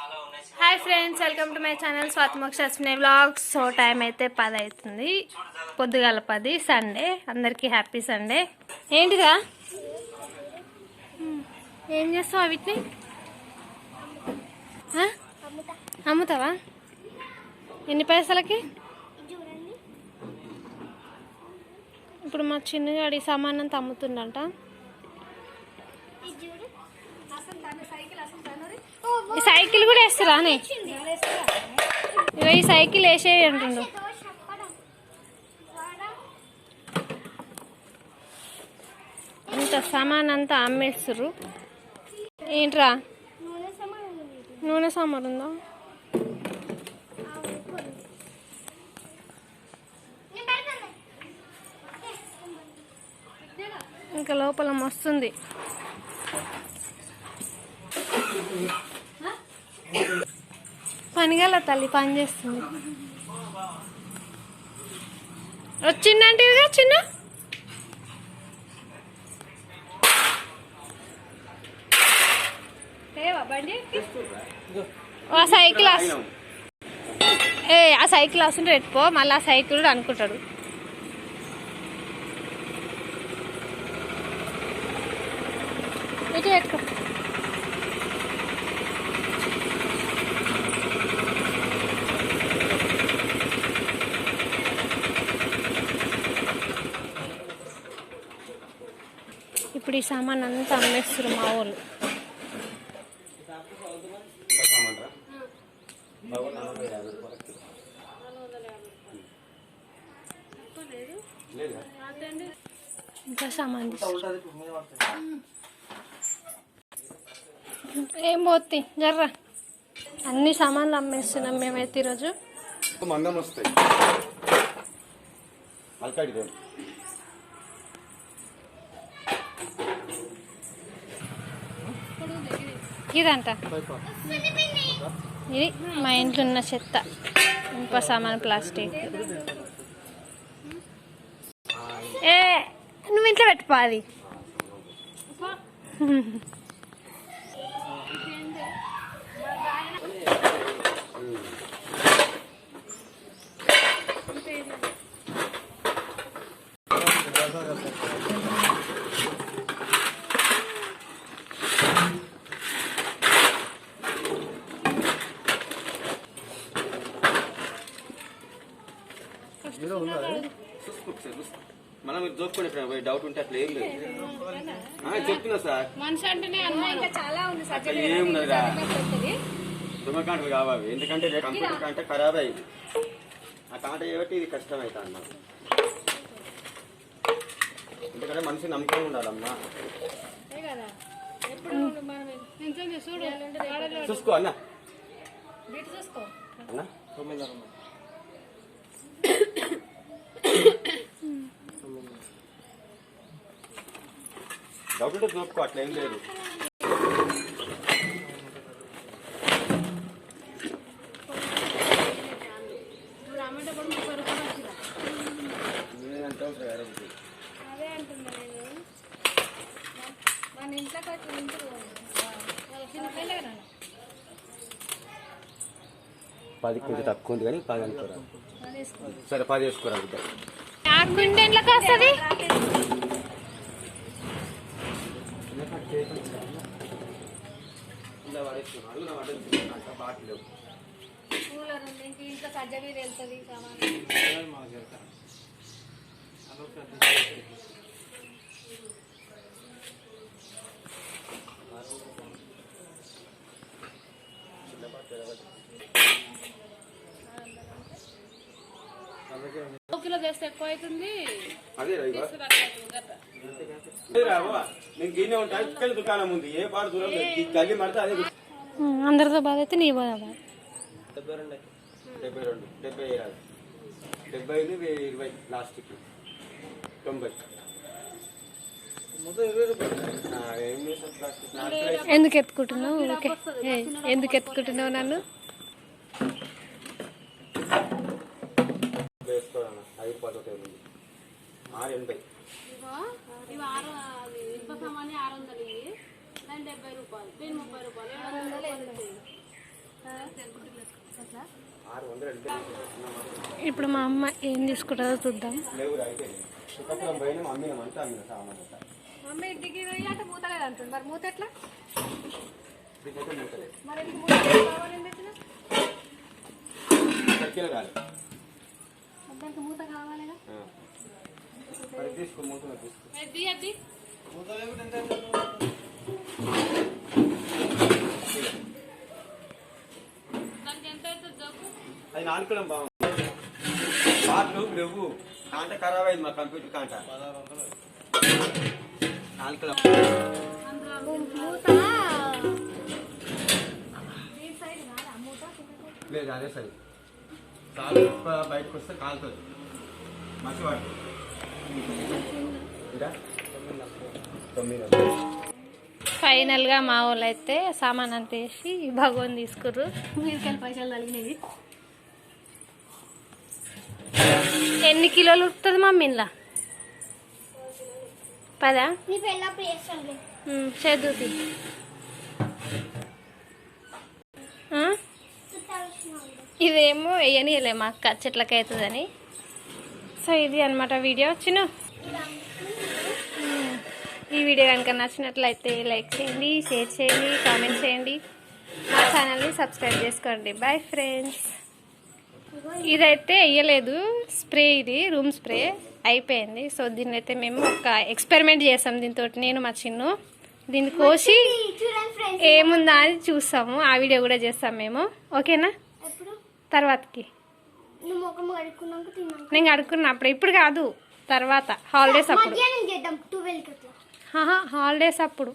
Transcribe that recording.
Hi friends welcome to my channel Swathimoksha Ashwini vlogs so time అయితే పది అవుతుంది. పొద్దుగాల పది సండే అందరికీ హ్యాపీ సండే హ్మ్. ఏం చేస్తావు వీటిని? అమ్ముతావా? ఎన్ని పైసలకి? ఇప్పుడు మా చిన్నగాడి సామాన్ అంతా అమ్ముతుండంట. ఈ సైకిల్ కూడా వేస్తారా ఇగో ఈ సైకిల్ వేసే అంటుండు. ఇంత సామాన్ అంతా అమ్మేస్తుర్రు. ఏంట్రా? నూనె సామాన్ ఉందా ఇంకా లోపల మస్తుంది. పనిగల తల్లి పని చేస్తుంది. వచ్చిందంటే ఇదిగా చిన్న. ఆ సైకిల్ ఏ ఆ సైకిల్ వస్తుంటే పెట్టుకో మళ్ళీ ఆ సైకిల్ అనుకుంటాడు. ఇటు పెట్టుకో. ఇప్పుడు ఈ సామాన్ అంతా అమ్మేస్తారు మా వాళ్ళు. ఇంకా సామాన్ ఏం పోతి? జర్రా. అన్ని సామాన్లు అమ్మేస్తున్నాం మేమైతే ఈరోజు. మందం వస్తాయి. ఇదంట. ఇది మా ఇంట్లో ఉన్న చెత్త. ఇంకో సామాన్ ప్లాస్టిక్. ఏ నువ్వు ఇంట్లో పెట్టుకోవాలి చూసుకో మనం మీరు పోయి డౌట్ ఉంటే అట్లా ఏం లేదు. ఆ, చెప్తున్నా సార్. మనిషి అంటేనే చాలా ఉంది అట్లా ఏం ఉన్నదిరా? దుమ్మకాంటలు కావాలి. ఎందుకంటే రేపు కంప్యూటర్ కంటే ఖరాబ్ అయింది. ఆ కాంట చేయబట్టి ఇది కష్టం అవుతుంది అన్న. ఎందుకంటే మనిషి నమ్మకం ఉండాలమ్మా. చూసుకో అన్న. అన్న. డౌట్ ఉంటే చూసుకో అట్లా ఏం లేదు. నేనంటే ఉంటా చిన్న పిల్లగా పది కొంచెం తక్కువ ఉంది కానీ పది అనుకోరా. సరే పది వేసుకోరా బిడ్డ. ఆ కుండె ఎండ్లకు వస్తుంది ఇలా పడేసుకున్నా అడుగు నా పడేసుకున్నా బాటిల్ ఇంట్లో సజ్జ మీద వెళ్తుంది కిలో చేస్తే ఎక్కువ అవుతుంది అదే రా ఇవ్వ. అదే రా బావ. నేను గిన్నె ఉంటా ఇక్కడ దుకాణం ఉంది ఏ పాడు దూరం లేదు. ఈ అందరితో బాధ అయితే నీ బాధ డెబ్బై రెండు డెబ్బై రెండు. డెబ్బై డెబ్బై ఐదు ఇరవై లాస్ట్కి. తొంభై. ఎందుకు ఎత్తుకుంటున్నావు? ఓకే ఎందుకు ఎత్తుకుంటున్నావు నన్ను వేసుకోవాలన్న ఐదు పద్ధతి ఉంది ఆరు ఎనభై ఇవి ఆరు అది ఇనుప సామాన్య ఆరు వందలు ఇవి దాని డెబ్బై రూపాయలు దీని ముప్పై రూపాయలు ఏడు వందలు అవుతుంది. అట్లా ఆరు వందలు అంటే ఇప్పుడు మా అమ్మ ఏం తీసుకుంటుందో చూద్దాం లేవు అంతా అమ్మినాం సామాన్ అంతా. మమ్మీ ఇంటికి పోయి అంటే మూత మరి మూత ఎట్లా? మరి ఇంటికి మూత ఎట్లా కావాలి ఏం మూత కావాలిగా? అది నాలుకడం బాగుంది. పాటలు లేవు కాంట ఖరాబ్ అయింది మా కంప్యూటర్ కాంట. నాలుకలం లేదు అదే సరే. కాలు బయటకు వస్తే కాలుతుంది. మంచివాడు ఫైనల్గా మా వాళ్ళు అయితే సామాన్ అంత వేసి భగవాన్ తీసుకుర్రు. మీరికెళ్ళి పైసలు తగిలినవి. ఎన్ని కిలోలు ఉంటుంది మమ్మీ ఇంట్లో పదా? చదువుతి ఇదేమో వేయనియలే మా అక్క చెట్లకి అవుతుందని. సో ఇది అనమాట వీడియో. చిన్న. ఈ వీడియో కనుక నచ్చినట్లయితే లైక్ చేయండి షేర్ చేయండి కామెంట్ చేయండి. మా ఛానల్ని సబ్స్క్రైబ్ చేసుకోండి. బాయ్ ఫ్రెండ్స్ ఇదైతే వేయలేదు స్ప్రే ఇది రూమ్ స్ప్రే అయిపోయింది. సో దీన్ని అయితే మేము ఒక ఎక్స్పెరిమెంట్ చేస్తాం దీంతో నేను మా చిన్ను. దీన్ని కోసి ఏముందా అని చూస్తాము ఆ వీడియో కూడా చేస్తాం మేము. ఓకేనా? తర్వాతకి. నువ్వు ముఖం కడుక్కున్నాక తిన్నాను నేను అడుగుతున్నా అప్పుడు. ఇప్పుడు కాదు తర్వాత. హాలిడేస్ అప్పుడు. మధ్యాహ్నం చేద్దాం ట్వెల్వ్కి అట్లా. హాలిడేస్ అప్పుడు.